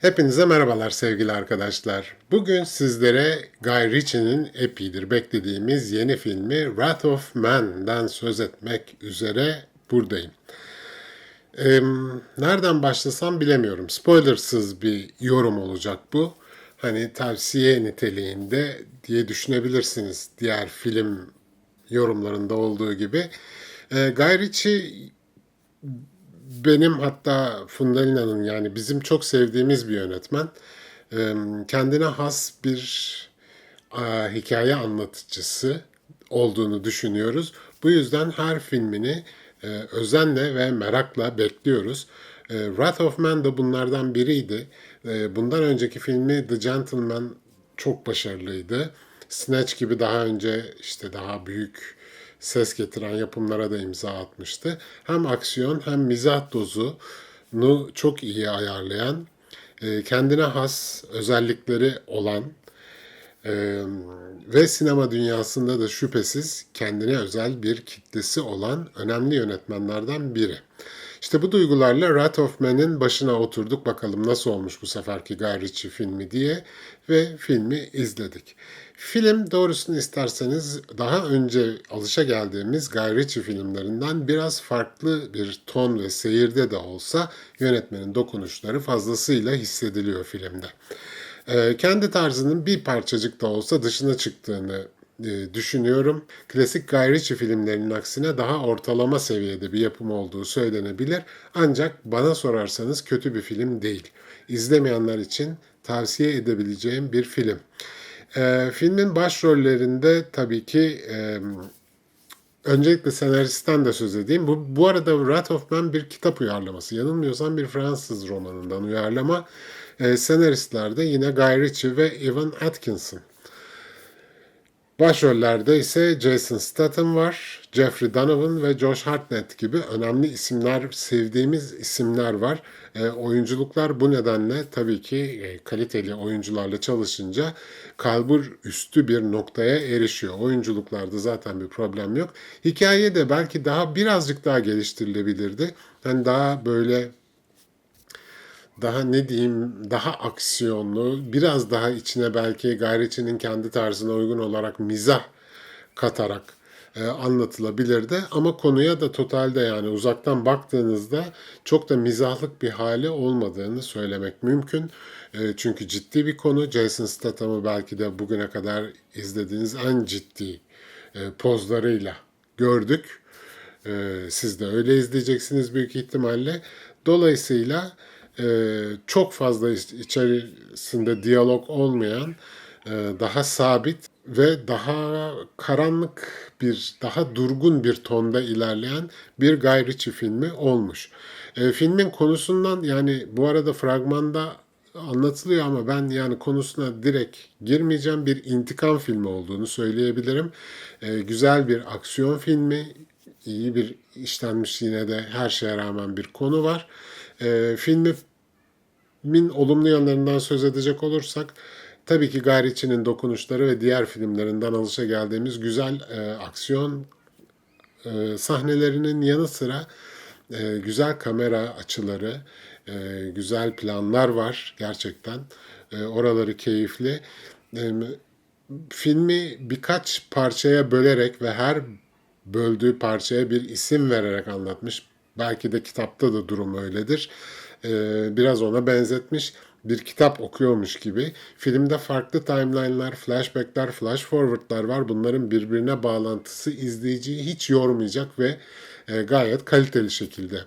Hepinize merhabalar sevgili arkadaşlar. Bugün sizlere Guy Ritchie'nin epidir beklediğimiz yeni filmi Wrath of Man'dan söz etmek üzere buradayım. Ee, nereden başlasam bilemiyorum. Spoilersız bir yorum olacak bu. Hani tavsiye niteliğinde diye düşünebilirsiniz diğer film yorumlarında olduğu gibi. Ee, Guy Ritchie benim hatta Fundalina'nın yani bizim çok sevdiğimiz bir yönetmen. Kendine has bir hikaye anlatıcısı olduğunu düşünüyoruz. Bu yüzden her filmini özenle ve merakla bekliyoruz. Wrath of Man da bunlardan biriydi. Bundan önceki filmi The Gentleman çok başarılıydı. Snatch gibi daha önce işte daha büyük ses getiren yapımlara da imza atmıştı. Hem aksiyon hem mizah dozunu çok iyi ayarlayan, e, kendine has özellikleri olan ee, ve sinema dünyasında da şüphesiz kendine özel bir kitlesi olan önemli yönetmenlerden biri. İşte bu duygularla Wrath of Man'in başına oturduk bakalım nasıl olmuş bu seferki Guy filmi diye ve filmi izledik. Film doğrusunu isterseniz daha önce alışa geldiğimiz Guy filmlerinden biraz farklı bir ton ve seyirde de olsa yönetmenin dokunuşları fazlasıyla hissediliyor filmde. Ee, kendi tarzının bir parçacık da olsa dışına çıktığını düşünüyorum. Klasik Guy Ritchie filmlerinin aksine daha ortalama seviyede bir yapım olduğu söylenebilir. Ancak bana sorarsanız kötü bir film değil. İzlemeyenler için tavsiye edebileceğim bir film. Ee, filmin başrollerinde tabii ki e, öncelikle senaristten de söz edeyim. Bu, bu arada Wrath of Man bir kitap uyarlaması. Yanılmıyorsam bir Fransız romanından uyarlama. E, senaristler de yine Guy Ritchie ve Evan Atkinson. Başrollerde ise Jason Statham var, Jeffrey Donovan ve Josh Hartnett gibi önemli isimler, sevdiğimiz isimler var. E, oyunculuklar bu nedenle tabii ki e, kaliteli oyuncularla çalışınca kalbur üstü bir noktaya erişiyor. Oyunculuklarda zaten bir problem yok. Hikaye de belki daha birazcık daha geliştirilebilirdi. Yani daha böyle daha ne diyeyim daha aksiyonlu, biraz daha içine belki gayretçinin kendi tarzına uygun olarak mizah katarak e, anlatılabilirdi. Ama konuya da totalde yani uzaktan baktığınızda çok da mizahlık bir hali olmadığını söylemek mümkün. E, çünkü ciddi bir konu. Jason Statham'ı belki de bugüne kadar izlediğiniz en ciddi e, pozlarıyla gördük. E, siz de öyle izleyeceksiniz büyük ihtimalle. Dolayısıyla e, çok fazla içerisinde diyalog olmayan, e, daha sabit ve daha karanlık bir, daha durgun bir tonda ilerleyen bir Guy Ritchie filmi olmuş. E, filmin konusundan yani bu arada fragmanda anlatılıyor ama ben yani konusuna direkt girmeyeceğim bir intikam filmi olduğunu söyleyebilirim. E, güzel bir aksiyon filmi, iyi bir işlenmiş yine de her şeye rağmen bir konu var. E, filmi min olumlu yanlarından söz edecek olursak tabii ki Guy Ritchie'nin dokunuşları ve diğer filmlerinden alışa geldiğimiz güzel e, aksiyon e, sahnelerinin yanı sıra e, güzel kamera açıları, e, güzel planlar var gerçekten. E, oraları keyifli. E, filmi birkaç parçaya bölerek ve her böldüğü parçaya bir isim vererek anlatmış. Belki de kitapta da durum öyledir e, biraz ona benzetmiş bir kitap okuyormuş gibi. Filmde farklı timeline'lar, flashback'ler, flash forward'lar var. Bunların birbirine bağlantısı izleyiciyi hiç yormayacak ve e, gayet kaliteli şekilde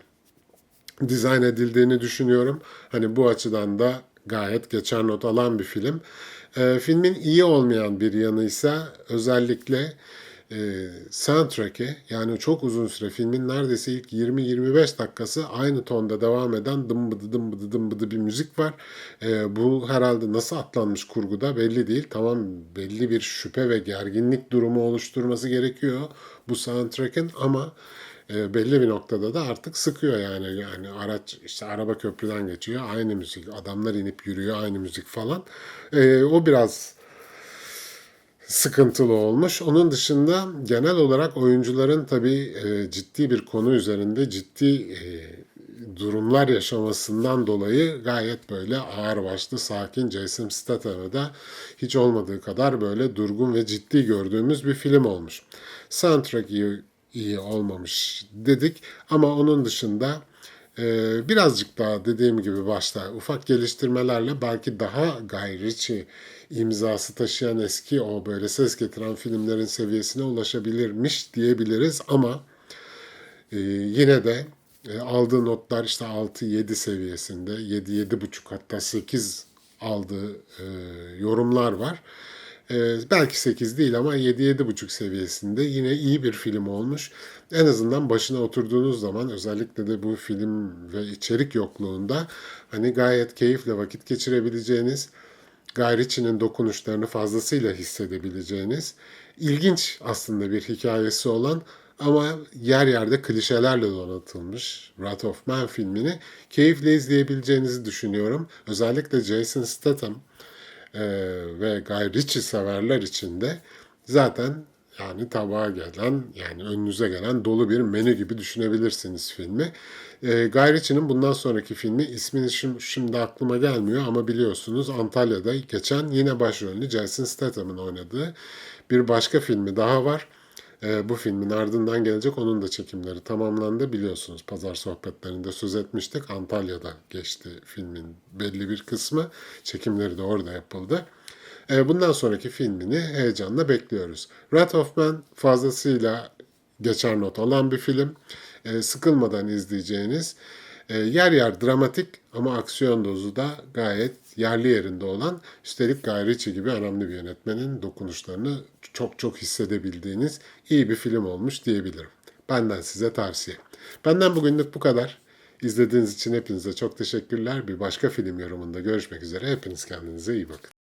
dizayn edildiğini düşünüyorum. Hani bu açıdan da gayet geçer not alan bir film. E, filmin iyi olmayan bir yanı ise özellikle e, soundtrack'i yani çok uzun süre filmin neredeyse ilk 20-25 dakikası aynı tonda devam eden dımbıdı dımbıdı dımbıdı bir müzik var. E, bu herhalde nasıl atlanmış kurguda belli değil. Tamam belli bir şüphe ve gerginlik durumu oluşturması gerekiyor bu soundtrack'in ama e, belli bir noktada da artık sıkıyor yani yani araç işte araba köprüden geçiyor aynı müzik adamlar inip yürüyor aynı müzik falan e, o biraz sıkıntılı olmuş. Onun dışında genel olarak oyuncuların tabii e, ciddi bir konu üzerinde ciddi e, durumlar yaşamasından dolayı gayet böyle ağırbaşlı, sakin Jason Statham'ı da hiç olmadığı kadar böyle durgun ve ciddi gördüğümüz bir film olmuş. Soundtrack iyi, iyi olmamış dedik ama onun dışında e, birazcık daha dediğim gibi başta ufak geliştirmelerle belki daha Guy Ritchie imzası taşıyan eski o böyle ses getiren filmlerin seviyesine ulaşabilirmiş diyebiliriz ama ee, yine de e, aldığı notlar işte 6-7 seviyesinde, 7-7,5 hatta 8 aldığı e, yorumlar var. E, belki 8 değil ama 7-7,5 seviyesinde yine iyi bir film olmuş. En azından başına oturduğunuz zaman özellikle de bu film ve içerik yokluğunda hani gayet keyifle vakit geçirebileceğiniz, Guy Ritchie'nin dokunuşlarını fazlasıyla hissedebileceğiniz, ilginç aslında bir hikayesi olan ama yer yerde klişelerle donatılmış Wrath of Man filmini keyifle izleyebileceğinizi düşünüyorum. Özellikle Jason Statham e, ve Guy Ritchie severler için de zaten yani tabağa gelen yani önünüze gelen dolu bir menü gibi düşünebilirsiniz filmi. E, Guy Ritchie'nin bundan sonraki filmi ismini şim- şimdi aklıma gelmiyor ama biliyorsunuz Antalya'da geçen yine başrolünü Jason Statham'ın oynadığı bir başka filmi daha var. Ee, bu filmin ardından gelecek onun da çekimleri tamamlandı biliyorsunuz. Pazar sohbetlerinde söz etmiştik. Antalya'da geçti filmin belli bir kısmı. Çekimleri de orada yapıldı. Ee, bundan sonraki filmini heyecanla bekliyoruz. Wrath of Man fazlasıyla geçer not olan bir film. Ee, sıkılmadan izleyeceğiniz, e, yer yer dramatik ama aksiyon dozu da gayet yerli yerinde olan, üstelik Guy Ritchie gibi önemli bir yönetmenin dokunuşlarını çok çok hissedebildiğiniz iyi bir film olmuş diyebilirim. Benden size tavsiye. Benden bugünlük bu kadar. İzlediğiniz için hepinize çok teşekkürler. Bir başka film yorumunda görüşmek üzere. Hepiniz kendinize iyi bakın.